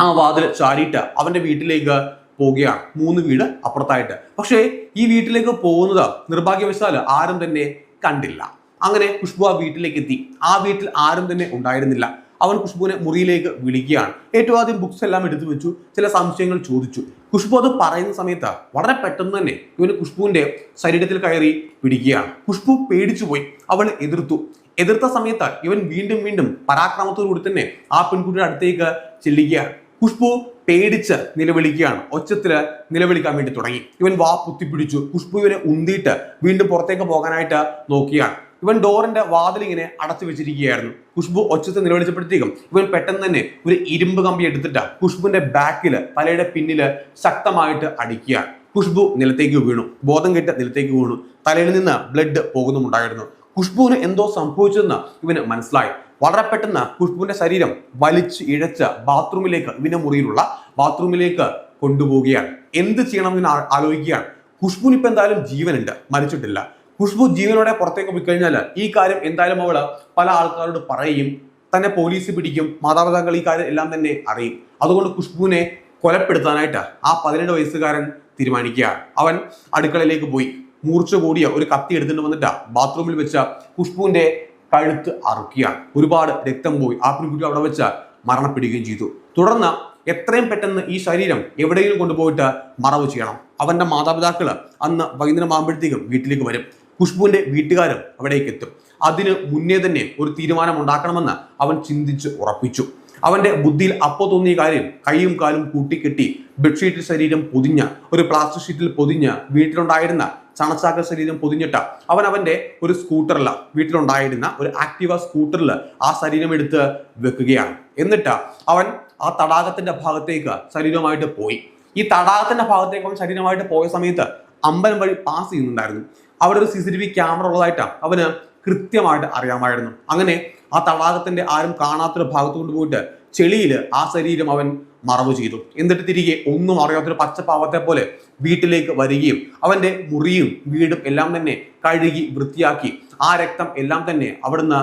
ആ വാതിൽ ചാടിയിട്ട് അവന്റെ വീട്ടിലേക്ക് പോവുകയാണ്. മൂന്ന് വീട് അപ്പുറത്തായിട്ട്. പക്ഷേ ഈ വീട്ടിലേക്ക് പോകുന്നത് നിർഭാഗ്യവശാൽ ആരും തന്നെ കണ്ടില്ല. അങ്ങനെ ഖുഷ്ബു ആ വീട്ടിലേക്ക് എത്തി. ആ വീട്ടിൽ ആരും തന്നെ ഉണ്ടായിരുന്നില്ല. അവൻ ഖുഷ്ബുവിനെ മുറിയിലേക്ക് വിളിക്കുകയാണ്. ഏറ്റവും ആദ്യം ബുക്സ് എല്ലാം എടുത്തു വെച്ചു. ചില സംശയങ്ങൾ ചോദിച്ചു. ഖുഷ്ബു അത് പറയുന്ന സമയത്ത് വളരെ പെട്ടെന്ന് തന്നെ ഇവന് ഖുഷ്ബുവിന്റെ ശരീരത്തിൽ കയറി പിടിക്കുകയാണ്. ഖുഷ്ബു പേടിച്ചു പോയി അവൾ എതിർത്തു. എതിർത്ത സമയത്ത് ഇവൻ വീണ്ടും വീണ്ടും പരാക്രമത്തോടുകൂടി തന്നെ ആ പെൺകുട്ടിയുടെ അടുത്തേക്ക് ചെല്ലുകയാണ്. ഖുഷ്ബു പേടിച്ച് നിലവിളിക്കുകയാണ്. ഒച്ചത്തിൽ നിലവിളിക്കാൻ വേണ്ടി തുടങ്ങി. ഇവൻ വാ കുത്തിപ്പിടിച്ചു. ഖുഷ്ബു ഇവനെ ഉന്തിയിട്ട് വീണ്ടും പുറത്തേക്ക് പോകാനായിട്ട് നോക്കിയാണ്. ഇവൻ ഡോറിന്റെ വാതിൽ ഇങ്ങനെ അടച്ചു വെച്ചിരിക്കുകയായിരുന്നു. ഖുഷ്ബു ഒച്ചത്തെ നിലവിളിച്ചപ്പോഴത്തേക്കും ഇവൻ പെട്ടെന്ന് തന്നെ ഒരു ഇരുമ്പ് കമ്പി എടുത്തിട്ട് ഖുഷ്ബുവിന്റെ ബാക്കിൽ തലയുടെ പിന്നിൽ ശക്തമായിട്ട് അടിക്കുകയാണ് ഖുഷ്ബു നിലത്തേക്ക് വീണു. ബോധം കെട്ട് നിലത്തേക്ക് വീണു. തലയിൽ നിന്ന് ബ്ലഡ് പോകുന്നുമുണ്ടായിരുന്നു. ഖുഷ്ബുവിന് എന്തോ സംഭവിച്ചെന്ന് ഇവന് മനസ്സിലായി. വളരെ പെട്ടെന്ന് ഖുഷ്ബുവിന്റെ ശരീരം വലിച്ച് ഇഴച്ച് ബാത്റൂമിലേക്ക് ഇവന്റെ മുറിയിലുള്ള ബാത്റൂമിലേക്ക് കൊണ്ടുപോവുകയാണ്. എന്ത് ചെയ്യണം എന്ന് ആ- ആലോചിക്കുകയാണ്. ഖുഷ്ബുവിന് ഇപ്പൊ എന്തായാലും ജീവനുണ്ട്. മരിച്ചിട്ടില്ല. ഖുഷ്ബു ജീവനോടെ പുറത്തേക്ക് പോയി കഴിഞ്ഞാൽ ഈ കാര്യം എന്തായാലും അവൾ പല ആൾക്കാരോട് പറയും. തന്നെ പോലീസ് പിടിക്കും. മാതാപിതാക്കൾ ഈ കാര്യം എല്ലാം തന്നെ അറിയും. അതുകൊണ്ട് ഖുഷ്ബുവിനെ കൊലപ്പെടുത്താനായിട്ട് ആ പതിനെട്ട് വയസ്സുകാരൻ തീരുമാനിക്കുക. അവൻ അടുക്കളയിലേക്ക് പോയി. മൂർച്ച കൂടിയ ഒരു കത്തി എടുത്തിട്ട് വന്നിട്ട് ബാത്റൂമിൽ വെച്ച ഖുഷ്ബുവിന്റെ കഴുത്ത് അറുക്കുകയാണ് ഒരുപാട് രക്തം പോയി. ആ പെൺകുട്ടി അവിടെ വെച്ച മരണപ്പെടുകയും ചെയ്തു. തുടർന്ന് എത്രയും പെട്ടെന്ന് ഈ ശരീരം എവിടെയെങ്കിലും കൊണ്ടുപോയിട്ട് മറവ് ചെയ്യണം. അവന്റെ മാതാപിതാക്കൾ അന്ന് വൈകുന്നേരം ആകുമ്പോഴത്തേക്കും വീട്ടിലേക്ക് വരും. ഖുഷ്ബുവിന്റെ വീട്ടുകാരും അവിടേക്ക് എത്തും. അതിന് മുന്നേ തന്നെ ഒരു തീരുമാനം ഉണ്ടാക്കണമെന്ന് അവൻ ചിന്തിച്ച് ഉറപ്പിച്ചു. അവന്റെ ബുദ്ധിയിൽ അപ്പോൾ തോന്നിയ കാര്യം കൈയും കാലും കൂട്ടിക്കെട്ടി ബെഡ്ഷീറ്റിൽ ശരീരം പൊതിഞ്ഞ ഒരു പ്ലാസ്റ്റിക് ഷീറ്റിൽ പൊതിഞ്ഞ് വീട്ടിലുണ്ടായിരുന്ന ചണച്ചാക്ക ശരീരം പൊതിഞ്ഞിട്ട അവൻ അവന്റെ ഒരു സ്കൂട്ടറിൽ വീട്ടിലുണ്ടായിരുന്ന ഒരു ആക്റ്റീവ സ്കൂട്ടറിൽ ആ ശരീരം എടുത്ത് വെക്കുകയാണ്. എന്നിട്ട് അവൻ ആ തടാകത്തിന്റെ ഭാഗത്തേക്ക് ശരീരമായിട്ട് പോയി. ഈ തടാകത്തിന്റെ ഭാഗത്തേക്ക് അവൻ ശരീരമായിട്ട് പോയ സമയത്ത് അമ്പലം വഴി പാസ് ചെയ്യുന്നുണ്ടായിരുന്നു. അവിടെ ഒരു C C T V camera ഉള്ളതായിട്ടാണ്. അവന് കൃത്യമായിട്ട് അറിയാമായിരുന്നു. അങ്ങനെ ആ തടാകത്തിന്റെ ആരും കാണാത്തൊരു ഭാഗത്ത് കൊണ്ടുപോയിട്ട് ചെളിയിൽ ആ ശരീരം അവൻ മറവ് ചെയ്തു. എന്നിട്ട് തിരികെ ഒന്നും അറിയാത്തൊരു പച്ചപ്പാവത്തെ പോലെ വീട്ടിലേക്ക് വരികയും അവന്റെ മുറിയും വീടും എല്ലാം തന്നെ കഴുകി വൃത്തിയാക്കി ആ രക്തം എല്ലാം തന്നെ അവിടുന്ന്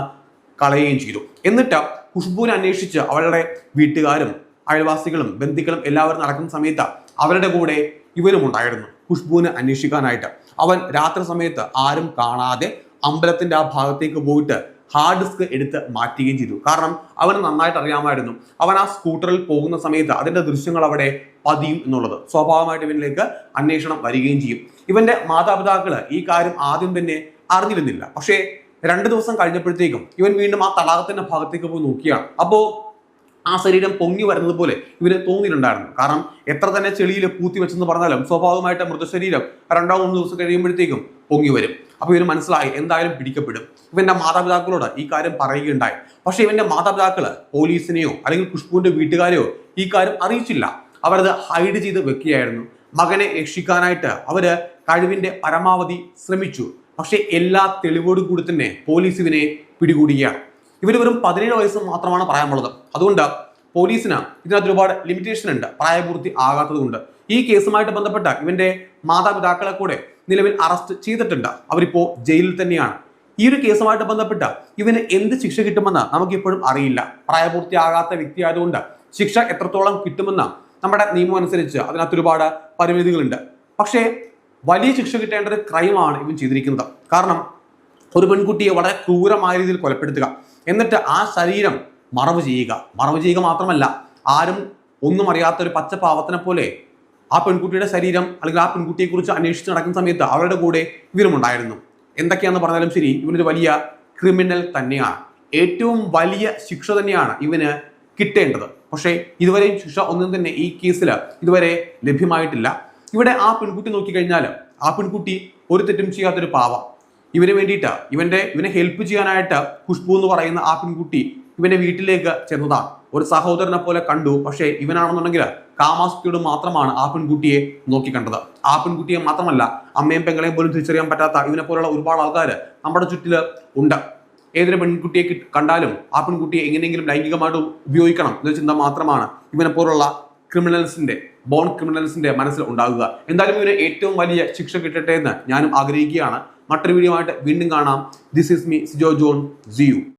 കളയുകയും ചെയ്തു. എന്നിട്ട് ഖുഷ്ബുവിനെ അന്വേഷിച്ച് അവളുടെ വീട്ടുകാരും അയൽവാസികളും ബന്ധുക്കളും എല്ലാവരും നടക്കുന്ന സമയത്ത് അവരുടെ കൂടെ ഇവരും ഉണ്ടായിരുന്നു ഖുഷ്ബുവിനെ അന്വേഷിക്കാനായിട്ട്. അവൻ രാത്രി സമയത്ത് ആരും കാണാതെ അമ്പലത്തിന്റെ ആ ഭാഗത്തേക്ക് പോയിട്ട് ഹാർഡ് ഡിസ്ക് എടുത്ത് മാറ്റുകയും ചെയ്തു. കാരണം അവന് നന്നായിട്ട് അറിയാമായിരുന്നു. അവൻ ആ സ്കൂട്ടറിൽ പോകുന്ന സമയത്ത് അതിന്റെ ദൃശ്യങ്ങൾ അവിടെ പതിയും എന്നുള്ളത്. സ്വാഭാവികമായിട്ട് ഇവനിലേക്ക് അന്വേഷണം വരികയും ചെയ്യും. ഇവന്റെ മാതാപിതാക്കൾ ഈ കാര്യം ആദ്യം തന്നെ അറിഞ്ഞിരുന്നില്ല. പക്ഷേ രണ്ട് ദിവസം കഴിഞ്ഞപ്പോഴത്തേക്കും ഇവൻ വീണ്ടും ആ തടാകത്തിന്റെ ഭാഗത്തേക്ക് പോയി നോക്കിയാണ്. അപ്പോ ആ ശരീരം പൊങ്ങി വരുന്നത് പോലെ ഇവന് തോന്നിയിട്ടുണ്ടായിരുന്നു. കാരണം എത്ര തന്നെ ചെളിയിൽ പൂത്തി വെച്ചെന്ന് പറഞ്ഞാലും സ്വാഭാവികമായിട്ട് മൃതശരീരം രണ്ടോ മൂന്ന് ദിവസം കഴിയുമ്പോഴത്തേക്കും പൊങ്ങി വരും. അപ്പോൾ ഇവന് മനസ്സിലായി എന്തായാലും പിടിക്കപ്പെടും. ഇവന്റെ മാതാപിതാക്കളോട് ഈ കാര്യം പറയുകയുണ്ടായി. പക്ഷെ ഇവന്റെ മാതാപിതാക്കൾ പോലീസിനെയോ അല്ലെങ്കിൽ ഖുഷ്ബുവിന്റെ വീട്ടുകാരെയോ ഈ കാര്യം അറിയിച്ചില്ല. അവരത് ഹൈഡ് ചെയ്ത് വെക്കുകയായിരുന്നു. മകനെ രക്ഷിക്കാനായിട്ട് അവർ കഴിവിന്റെ പരമാവധി ശ്രമിച്ചു. പക്ഷെ എല്ലാ തെളിവോടും കൂടി തന്നെ പോലീസ് ഇവനെ പിടികൂടുകയാണ്. ഇവർ വെറും പതിനേഴ് വയസ്സ് മാത്രമാണ് പ്രായമുള്ളത് അതുകൊണ്ട് പോലീസിന് ഇതിനകത്ത് ഒരുപാട് ലിമിറ്റേഷൻ ഉണ്ട് പ്രായപൂർത്തി ആകാത്തതുകൊണ്ട്. ഈ കേസുമായിട്ട് ബന്ധപ്പെട്ട ഇവന്റെ മാതാപിതാക്കളെ കൂടെ നിലവിൽ അറസ്റ്റ് ചെയ്തിട്ടുണ്ട്. അവരിപ്പോ ജയിലിൽ തന്നെയാണ്. ഈ ഒരു കേസുമായിട്ട് ബന്ധപ്പെട്ട ഇവന് എന്ത് ശിക്ഷ കിട്ടുമെന്ന് നമുക്കിപ്പോഴും അറിയില്ല. പ്രായപൂർത്തിയാകാത്ത വ്യക്തി ആയതുകൊണ്ട് ശിക്ഷ എത്രത്തോളം കിട്ടുമെന്ന് നമ്മുടെ നിയമം അനുസരിച്ച് അതിനകത്ത് ഒരുപാട് പരിമിതികളുണ്ട്. പക്ഷേ വലിയ ശിക്ഷ കിട്ടേണ്ട ഒരു ക്രൈമാണ് ഇവൻ ചെയ്തിരിക്കുന്നത്. കാരണം ഒരു പെൺകുട്ടിയെ വളരെ ക്രൂരമായ രീതിയിൽ കൊലപ്പെടുത്തുക. എന്നിട്ട് ആ ശരീരം മറവ് ചെയ്യുക. മറവ് ചെയ്യുക മാത്രമല്ല ആരും ഒന്നും അറിയാത്ത ഒരു പച്ച പാവത്തിനെ പോലെ ആ പെൺകുട്ടിയുടെ ശരീരം അല്ലെങ്കിൽ ആ പെൺകുട്ടിയെക്കുറിച്ച് അന്വേഷിച്ച് നടക്കുന്ന സമയത്ത് അവരുടെ കൂടെ ഇവരുമുണ്ടായിരുന്നു. എന്തൊക്കെയാണെന്ന് പറഞ്ഞാലും ശരി ഇവനൊരു വലിയ ക്രിമിനൽ തന്നെയാണ്. ഏറ്റവും വലിയ ശിക്ഷ തന്നെയാണ് ഇവന് കിട്ടേണ്ടത്. പക്ഷേ ഇതുവരെയും ശിക്ഷ ഒന്നും തന്നെ ഈ കേസിൽ ഇതുവരെ ലഭ്യമായിട്ടില്ല. ഇവിടെ ആ പെൺകുട്ടി നോക്കിക്കഴിഞ്ഞാൽ ആ പെൺകുട്ടി ഒരു തെറ്റും ചെയ്യാത്തൊരു പാവ. ഇവന് വേണ്ടിയിട്ട്. ഇവന്റെ ഇവനെ ഹെൽപ്പ് ചെയ്യാനായിട്ട് ഖുഷ്ബു എന്ന് പറയുന്ന ആ പെൺകുട്ടി ഇവന്റെ വീട്ടിലേക്ക് ചെന്നതാണ് ഒരു സഹോദരനെ പോലെ കണ്ടു. പക്ഷേ ഇവനാണെന്നുണ്ടെങ്കിൽ കാമാസ്കിയോട് മാത്രമാണ് ആ പെൺകുട്ടിയെ നോക്കിക്കണ്ടത് ആ പെൺകുട്ടിയെ മാത്രമല്ല അമ്മയും പെങ്ങളെയും പോലും തിരിച്ചറിയാൻ പറ്റാത്ത ഇവനെ പോലുള്ള ഒരുപാട് ആൾക്കാർ നമ്മുടെ ചുറ്റിൽ ഉണ്ട്. ഏതൊരു പെൺകുട്ടിയെ കണ്ടാലും ആ പെൺകുട്ടിയെ എങ്ങനെയെങ്കിലും ലൈംഗികമായിട്ട് ഉപയോഗിക്കണം എന്ന ചിന്ത മാത്രമാണ് ഇവനെ പോലുള്ള ക്രിമിനൽസിന്റെ ബോൺ ക്രിമിനൽസിന്റെ മനസ്സിൽ ഉണ്ടാകുക. എന്തായാലും ഇവന് ഏറ്റവും വലിയ ശിക്ഷ കിട്ടട്ടെ എന്ന് ഞാനും ആഗ്രഹിക്കുകയാണ്. മറ്റൊരു വീഡിയോ ആയിട്ട് വീണ്ടും കാണാം. This is me Sijo John see you